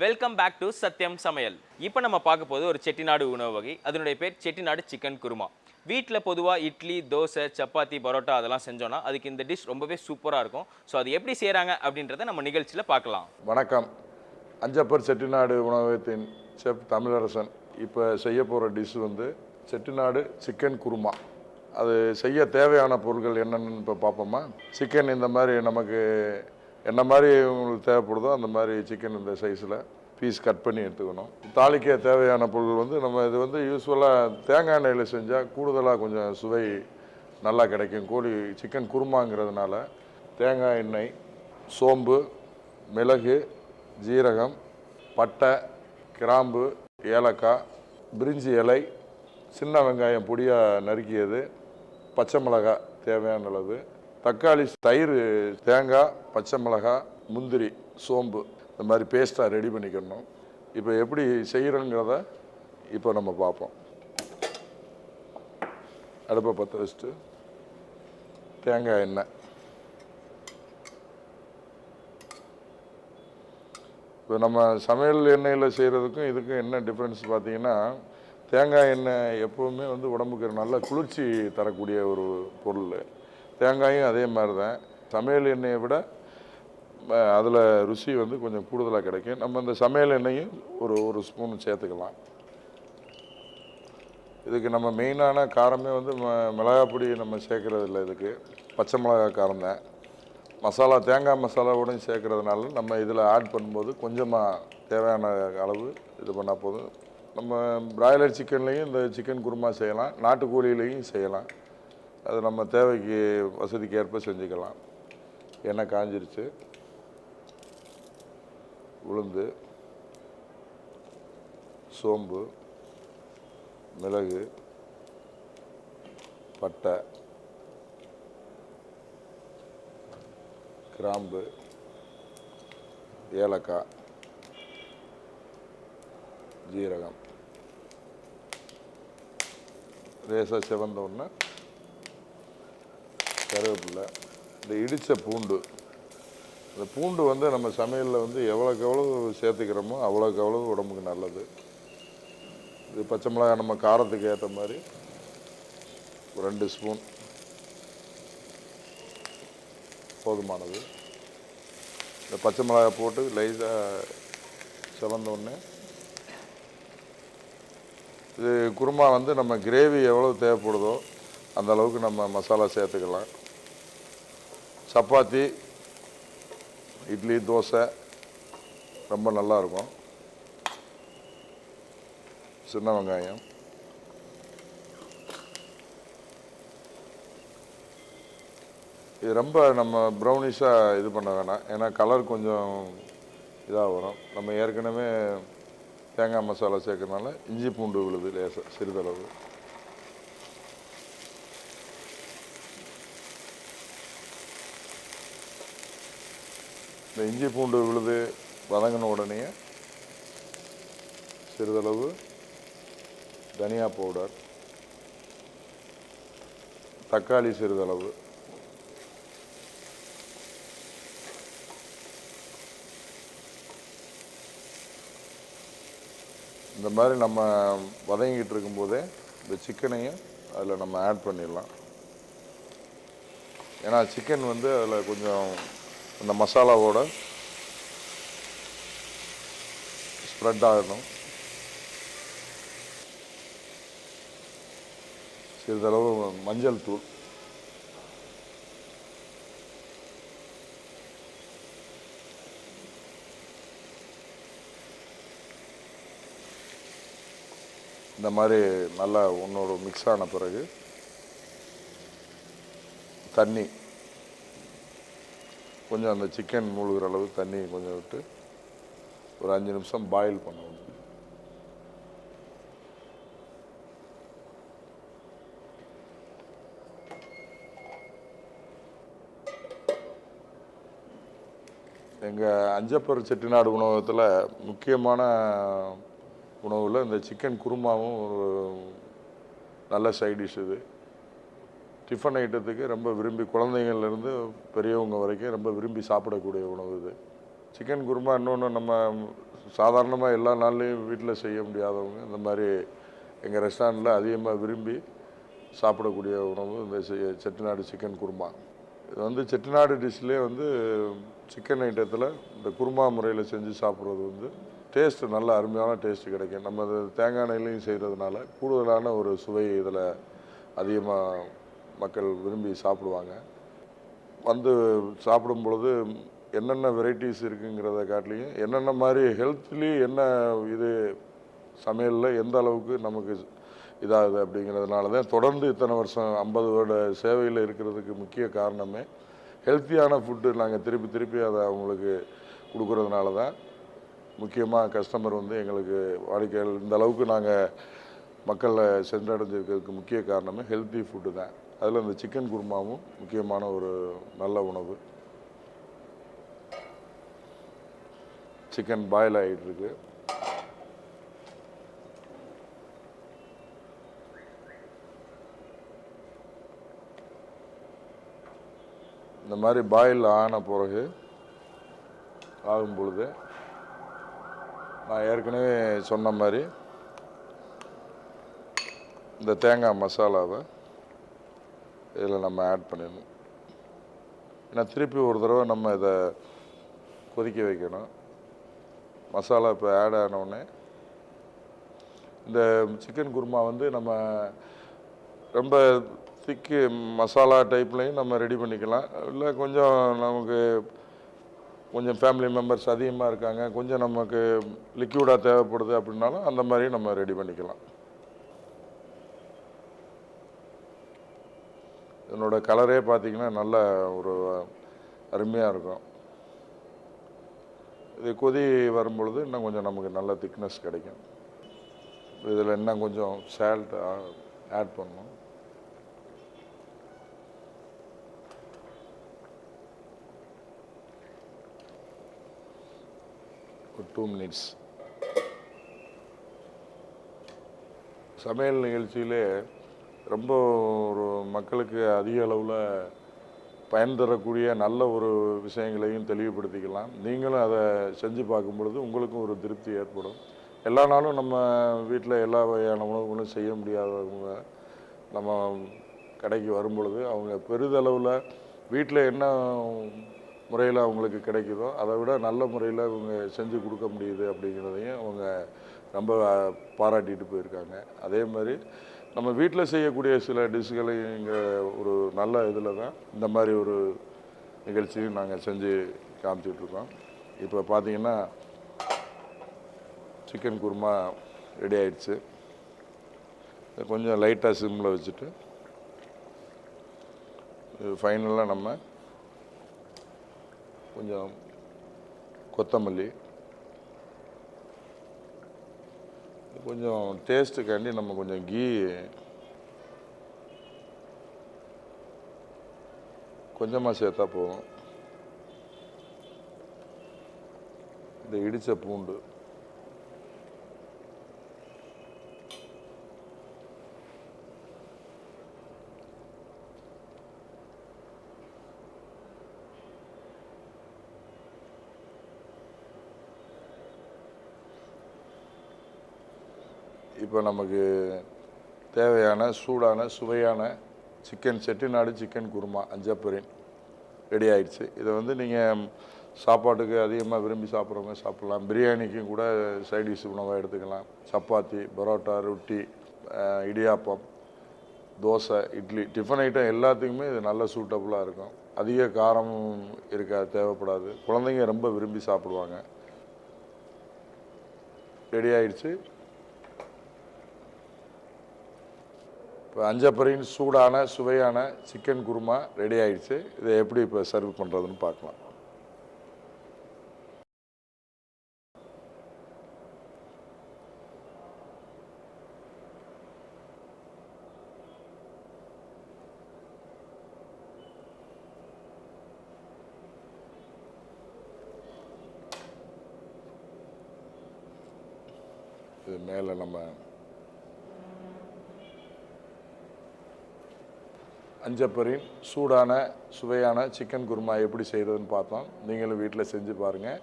Welcome back to சத்யம் சமையல் இப்போ நம்ம பார்க்க போது ஒரு செட்டிநாடு உணவு வகை. அதனுடைய பேர் செட்டிநாடு சிக்கன் குருமா. வீட்டில் பொதுவாக இட்லி தோசை சப்பாத்தி பரோட்டா அதெல்லாம் செஞ்சோன்னா அதுக்கு இந்த டிஷ் ரொம்பவே சூப்பராக இருக்கும். ஸோ அது எப்படி செய்கிறாங்க அப்படின்றத நம்ம நிகழ்ச்சியில் பார்க்கலாம். வணக்கம். அஞ்சப்பர் செட்டிநாடு உணவகத்தின் செஃப் தமிழரசன் இப்போ செய்ய போகிற டிஷ் வந்து செட்டிநாடு சிக்கன் குருமா. அது செய்ய தேவையான பொருட்கள் என்னென்னு இப்போ பார்ப்போமா? சிக்கன் இந்த மாதிரி நமக்கு என்ன மாதிரி உங்களுக்கு தேவைப்படுதோ அந்த மாதிரி சிக்கன் இந்த சைஸில் பீஸ் கட் பண்ணி எடுத்துக்கணும். தாளிக்க தேவையான பொருள் வந்து நம்ம இது வந்து யூஸ்ஃபுல்லாக தேங்காய் எண்ணெயில் செஞ்சால் கூடுதலாக கொஞ்சம் சுவை நல்லா கிடைக்கும். கோழி சிக்கன் குருமாங்கிறதுனால தேங்காய் எண்ணெய் சோம்பு மிளகு ஜீரகம் பட்டை கிராம்பு ஏலக்காய் பிரிஞ்சி இலை சின்ன வெங்காயம் பொடியாக நறுக்கியது பச்சை மிளகாய் தேவையான அளவு. தக்காளி தயிர் தேங்காய் பச்சை மிளகாய் முந்திரி சோம்பு இந்த மாதிரி பேஸ்ட்டாக ரெடி பண்ணிக்கணும். இப்போ எப்படி செய்கிறோங்கிறத இப்போ நம்ம பார்ப்போம். அடுப்பை பற்ற வச்சுட்டு தேங்காய் எண்ணெய். இப்போ நம்ம சமையல் எண்ணெயில் செய்கிறதுக்கும் இதுக்கும் என்ன டிஃப்ரென்ஸ் பார்த்தீங்கன்னா தேங்காய் எண்ணெய் எப்போவுமே வந்து உடம்புக்கு நல்ல குளிர்ச்சி தரக்கூடிய ஒரு பொருள். தேங்காயும் அதே மாதிரி தான் சமையல் எண்ணெயை விட அதில் ருசி வந்து கொஞ்சம் கூடுதலாக கிடைக்கும். நம்ம இந்த சமையல் எண்ணெயும் ஒரு ஒரு ஸ்பூன் சேர்த்துக்கலாம். இதுக்கு நம்ம மெயினான காரமே வந்து ம- மிளகாய் பொடி நம்ம சேர்க்கறது இல்லை இதுக்கு. பச்சை மிளகாய் காரம் தான். மசாலா தேங்காய் மசாலாவோடையும் சேர்க்கறதுனால நம்ம இதில் ஆட் பண்ணும்போது கொஞ்சமாக தேவையான அளவு இது பண்ணால் போதும். நம்ம பிராய்லர் சிக்கன்லேயும் இந்த சிக்கன் குருமா செய்யலாம். நாட்டுக்கோழியிலையும் செய்யலாம். அது நம்ம தேவைக்கு வசதிக்கு ஏற்ப செஞ்சுக்கலாம். எண்ணெய் காஞ்சிருச்சு. உளுந்து சோம்பு மிளகு பட்டை கிராம்பு ஏலக்காய் ஜீரகம். லேசாக சிவந்த கருவேப்பில்லை இந்த இடித்த பூண்டு. இந்த பூண்டு வந்து நம்ம சமையலில் வந்து எவ்வளோக்கு எவ்வளோ சேர்த்துக்கிறோமோ அவ்வளோக்கு அவ்வளோ உடம்புக்கு நல்லது. இது பச்சை மிளகாய் நம்ம காரத்துக்கு ஏற்ற மாதிரி ஒரு ரெண்டு ஸ்பூன். போதுமானது. இந்த பச்சை மிளகாய் போட்டு லைட்டாக சிலந்தோடனே இது குருமா வந்து நம்ம கிரேவி எவ்வளோ தேவைப்படுதோ அந்த அளவுக்கு நம்ம மசாலா சேர்த்துக்கலாம். சப்பாத்தி இட்லி தோசை ரொம்ப நல்லாயிருக்கும். சின்ன வெங்காயம். இது ரொம்ப நம்ம ப்ரௌனிஷாக இது பண்ண வேணாம். ஏன்னா கலர் கொஞ்சம் இதாக வரும். நம்ம ஏற்கனவே தேங்காய் மசாலா சேர்க்கறதுனால இஞ்சி பூண்டு விழுது லேசாக சிறிதளவு. இந்த இஞ்சி பூண்டு விழுது வதங்கின உடனே சிறிதளவு தனியா பவுடர் தக்காளி சிறிதளவு இந்த மாதிரி நம்ம வதங்கிட்டு இருக்கும்போதே இந்த சிக்கனையும் அதில் நம்ம ஆட் பண்ணிடலாம். ஏன்னா சிக்கன் வந்து அதில் கொஞ்சம் அந்த மசாலாவோட ஸ்ப்ரெட் ஆகணும். சிறிதளவு மஞ்சள் தூள். இந்த மாதிரி நல்லா ஒன்றோட மிக்ஸ் ஆன பிறகு தண்ணி கொஞ்சம் அந்த சிக்கன் மூழ்கிற அளவு தண்ணி கொஞ்சம் விட்டு ஒரு அஞ்சு நிமிஷம் பாயில் பண்ணணும். எங்கள் அஞ்சப்பர் செட்டிநாடு உணவகத்தில் முக்கியமான உணவில் இந்த சிக்கன் குருமாவும் ஒரு நல்ல சைடிஷ் இது. டிஃபன் ஐட்டத்துக்கு ரொம்ப விரும்பி குழந்தைங்கள்லேருந்து பெரியவங்க வரைக்கும் ரொம்ப விரும்பி சாப்பிடக்கூடிய உணவு இது. சிக்கன் குருமா இன்னொன்று நம்ம சாதாரணமாக எல்லா நாள்லேயும் வீட்டில் செய்ய முடியாதவங்க இந்த மாதிரி எங்கள் ரெஸ்டாரண்ட்டில் அதிகமாக விரும்பி சாப்பிடக்கூடிய உணவு இந்த செட்டிநாடு சிக்கன் குருமா. இது வந்து செட்டிநாடு டிஷ்லேயே வந்து சிக்கன் ஐட்டத்தில் இந்த குருமா முறையில் செஞ்சு சாப்பிட்றது வந்து டேஸ்ட்டு நல்ல அருமையான டேஸ்ட்டு கிடைக்கும். நம்ம தேங்காய் எண்ணெயிலையும் செய்கிறதுனால கூடுதலான ஒரு சுவை இதில் அதிகமாக மக்கள் விரும்பி சாப்பிடுவாங்க. வந்து சாப்பிடும் பொழுது என்னென்ன வெரைட்டிஸ் இருக்குங்கிறத காட்டிலையும் என்னென்ன மாதிரி ஹெல்த்லி என்ன இது சமையலில் எந்த அளவுக்கு நமக்கு இதாகுது அப்படிங்கிறதுனால தான் தொடர்ந்து இத்தனை வருஷம் ஐம்பது வருட சேவையில் இருக்கிறதுக்கு முக்கிய காரணமே ஹெல்த்தியான ஃபுட்டு நாங்கள் திருப்பி திருப்பி அதை அவங்களுக்கு கொடுக்கறதுனால தான் முக்கியமாக கஸ்டமர் வந்து எங்களுக்கு வாடிக்கையாளர் இந்த அளவுக்கு நாங்கள் மக்களை சென்றடைஞ்சிருக்கிறதுக்கு முக்கிய காரணமே ஹெல்த்தி ஃபுட்டு தான். அதில் இந்த சிக்கன் குருமாவும் முக்கியமான ஒரு நல்ல உணவு. சிக்கன் பாயில் ஆகிட்டுருக்கு இந்த மாதிரி பாயில் ஆன பிறகு ஆகும் பொழுது நான் ஏற்கனவே சொன்ன மாதிரி இந்த தேங்காய் மசாலாவை இதில் நம்ம ஆட் பண்ணிடணும். ஏன்னா திருப்பி ஒரு தடவை நம்ம இதை கொதிக்க வைக்கணும். மசாலா இப்போ ஆட் ஆனவுடனே இந்த சிக்கன் குருமா வந்து நம்ம ரொம்ப திக்கு மசாலா டைப்லையும் நம்ம ரெடி பண்ணிக்கலாம். இல்லை கொஞ்சம் நமக்கு கொஞ்சம் ஃபேமிலி மெம்பர்ஸ் அதிகமாக இருக்காங்க கொஞ்சம் நமக்கு லிக்யூடாக தேவைப்படுது அப்படின்னாலும் அந்த மாதிரியும் நம்ம ரெடி பண்ணிக்கலாம். இதனோட கலரே பார்த்தீங்கன்னா நல்ல ஒரு அருமையாக இருக்கும். இது கொதி வரும்பொழுது இன்னும் கொஞ்சம் நமக்கு நல்ல திக்னஸ் கிடைக்கும். இதில் இன்னும் கொஞ்சம் சால்ட் ஆட் பண்ணணும். ஒரு டூ மினிட்ஸ் சமையல் நிகழ்ச்சியிலே ரொம்ப ஒரு மக்களுக்கு அதிக அளவில் பயன் தரக்கூடிய நல்ல ஒரு விஷயங்களையும் தெளிவுபடுத்திக்கலாம். நீங்களும் அதை செஞ்சு பார்க்கும் பொழுது உங்களுக்கும் ஒரு திருப்தி ஏற்படும். எல்லா நாளும் நம்ம வீட்டில் எல்லா வகையான உணவுகளும் செய்ய முடியாதவங்க நம்ம கடைக்கு வரும் பொழுது அவங்க பெரிதளவில் வீட்டில் என்ன முறையில் அவங்களுக்கு கிடைக்குதோ அதை விட நல்ல முறையில் இவங்க செஞ்சு கொடுக்க முடியுது அப்படிங்கிறதையும் அவங்க ரொம்ப பாராட்டிட்டு போயிருக்காங்க. அதே மாதிரி நம்ம வீட்டில் செய்யக்கூடிய சில டிஷ்களைங்கிற ஒரு நல்ல இதில் தான் இந்த மாதிரி ஒரு நிகழ்ச்சியும் நாங்கள் செஞ்சு காமிச்சிட்ருக்கோம் இப்போ பார்த்தீங்கன்னா சிக்கன் குருமா ரெடி ஆயிடுச்சு. கொஞ்சம் லைட்டாக சிம்மில் வச்சுட்டு ஃபைனலாக நம்ம கொஞ்சம் கொத்தமல்லி கொஞ்சம் டேஸ்ட்டுக்காண்டி நம்ம கொஞ்சம் கீ கொஞ்சமாக சேர்த்தா போதும். இந்த இடித்த பூண்டு. இப்போ நமக்கு தேவையான சூடான சுவையான சிக்கன் செட்டிநாடு சிக்கன் குருமா அஞ்சப்பரின் ரெடி ஆயிடுச்சு. இதை வந்து நீங்கள் சாப்பாட்டுக்கு அதிகமாக விரும்பி சாப்பிட்றவங்க சாப்பிட்லாம். பிரியாணிக்கும் கூட சைட் டிஷ் உணவாக எடுத்துக்கலாம். சப்பாத்தி பரோட்டா ரொட்டி இடியாப்பம் தோசை இட்லி டிஃபன் ஐட்டம் எல்லாத்துக்குமே இது நல்ல சூட்டபுளாக இருக்கும். அதிக காரம் இருக்க தேவைப்படாது. குழந்தைங்க ரொம்ப விரும்பி சாப்பிடுவாங்க. ரெடி ஆயிடுச்சு. இப்போ அஞ்சப்பறையின் சூடான சுவையான சிக்கன் குருமா ரெடி ஆயிடுச்சு. இதை எப்படி இப்போ சர்வ் பண்ணுறதுன்னு பார்க்கலாம். இது மேலே நம்ம அஞ்சப்பரின் சூடான சுவையான சிக்கன் குருமா எப்படி செய்கிறதுன்னு பார்த்தோம். நீங்களும் வீட்டில் செஞ்சு பாருங்கள்